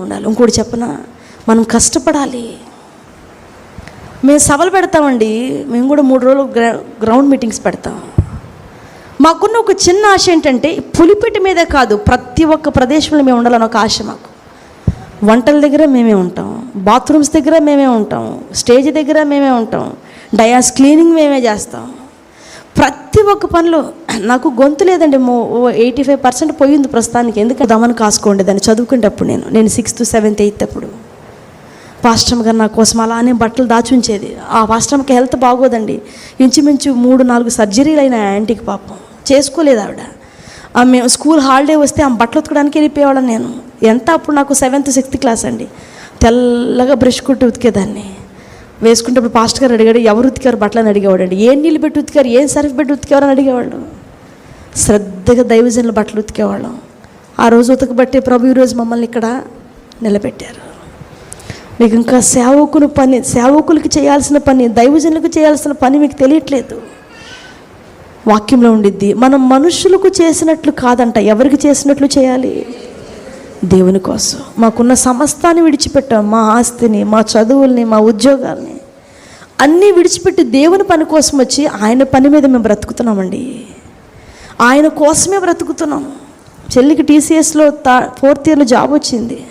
ఉండాలి. ఇంకోటి చెప్పన? మనం కష్టపడాలి. మేము సభలు పెడతామండి. మేము కూడా మూడు రోజులు గ్రౌ- గ్రౌండ్ మీటింగ్స్ పెడతాం. మాకున్న ఒక చిన్న ఆశ ఏంటంటే పులిపెట్టి మీదే కాదు ప్రతి ఒక్క ప్రదేశంలో మేము ఉండాలని ఒక ఆశ మాకు. వంటల దగ్గర మేమే ఉంటాం. బాత్రూమ్స్ దగ్గర మేమే ఉంటాం. స్టేజ్ దగ్గర మేమే ఉంటాం. డయాస్ క్లీనింగ్ మేమే చేస్తాం. ప్రతి ఒక్క పనిలో నాకు గొంతు లేదండి. ఎయిటీ ఫైవ్ పర్సెంట్ పోయింది ప్రస్తుతానికి. ఎందుకంటే దమను కాసుకోండి దాన్ని చదువుకునేటప్పుడు నేను. నేను సిక్స్త్ సెవెంత్ ఎయిత్ అప్పుడు. పాస్టమ్ గారు నా కోసం అలానే బట్టలు దాచుంచేది ఆ పాస్టమ్కి హెల్త్ బాగోదండి. ఇంచుమించు మూడు నాలుగు సర్జరీలు అయిన యాంటీకి పాపం. చేసుకోలేదు ఆవిడ. ఆమె స్కూల్ హాలిడే వస్తే ఆమె బట్టలు ఉతకడానికి వెళ్ళిపోయేవాళ్ళం నేను. ఎంత అప్పుడు నాకు సెవెంత్ సిక్స్త్ క్లాస్ అండి. తెల్లగా బ్రష్ కొట్టి ఉతికేదాన్ని. వేసుకుంటప్పుడు పాస్టర్ గారు అడిగాడు ఎవరు ఉతికారు బట్టలని? అడిగేవాడు ఏం నీళ్ళు పెట్టి ఉతికారు? ఏం సర్ఫ్ పెట్టి ఉతికేవారు అని అడిగేవాళ్ళు. శ్రద్ధగా దైవజనుల బట్టలు ఉతికేవాళ్ళం. ఆ రోజు ఉతకబట్టే ప్రభు ఈరోజు మమ్మల్ని ఇక్కడ నిలబెట్టారు. మీకు ఇంకా సేవకులు పని సేవకులకి చేయాల్సిన పని దైవజనులకు చేయాల్సిన పని మీకు తెలియట్లేదు. వాక్యంలో ఉండిద్ది మనం మనుషులకు చేసినట్లు కాదంట ఎవరికి చేసినట్లు చేయాలి? దేవుని కోసం. మాకున్న సమస్తాన్ని విడిచిపెట్టాం. మా ఆస్తిని మా చదువుల్ని మా ఉద్యోగాల్ని. అన్నీ విడిచిపెట్టి దేవుని పని కోసం వచ్చి ఆయన పని మీద మేము బ్రతుకుతున్నామండి. ఆయన కోసమే బ్రతుకుతున్నాం. చెల్లికి టీసీఎస్లో తా ఫోర్త్ ఇయర్లో జాబ్ వచ్చింది.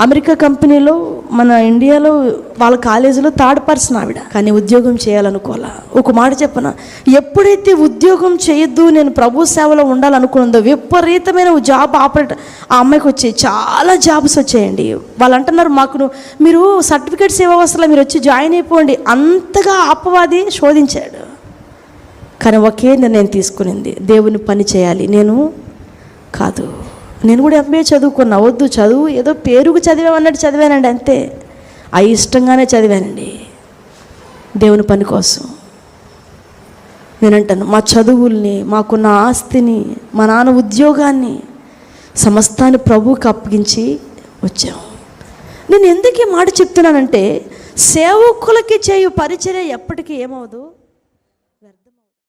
అమెరికా కంపెనీలో మన ఇండియాలో వాళ్ళ కాలేజీలో థర్డ్ పర్సన్ ఆవిడ. కానీ ఉద్యోగం చేయాలనుకోవాలా? ఒక మాట చెప్పన? ఎప్పుడైతే ఉద్యోగం చేయొద్దు నేను ప్రభు సేవలో ఉండాలనుకున్నదో విపరీతమైన జాబ్ ఆపరేట్ ఆ అమ్మాయికి వచ్చి చాలా జాబ్స్ వచ్చాయండి. వాళ్ళు అంటున్నారు మాకు మీరు సర్టిఫికేట్స్ ఇవ్వవసరం మీరు వచ్చి జాయిన్ అయిపోండి. అంతగా అపవాది శోధించాడు. కానీ ఒకే నిర్ణయం తీసుకునింది. దేవుని పని చేయాలి. నేను కాదు. నేను కూడా ఎంబీఏ చదువుకున్నా. వద్దు చదువు ఏదో పేరుకు చదివామన్నట్టు చదివానండి అంతే. ఆ ఇష్టంగానే చదివానండి. దేవుని పని కోసం. నేనంటాను మా చదువుల్ని మాకున్న ఆస్తిని మా నాన్న ఉద్యోగాన్ని సమస్తాన్ని ప్రభువుకి అప్పగించి వచ్చాం. నేను ఎందుకు ఈ మాట చెప్తున్నానంటే సేవకులకి చేయు పరిచర్య ఎప్పటికీ ఏమవదు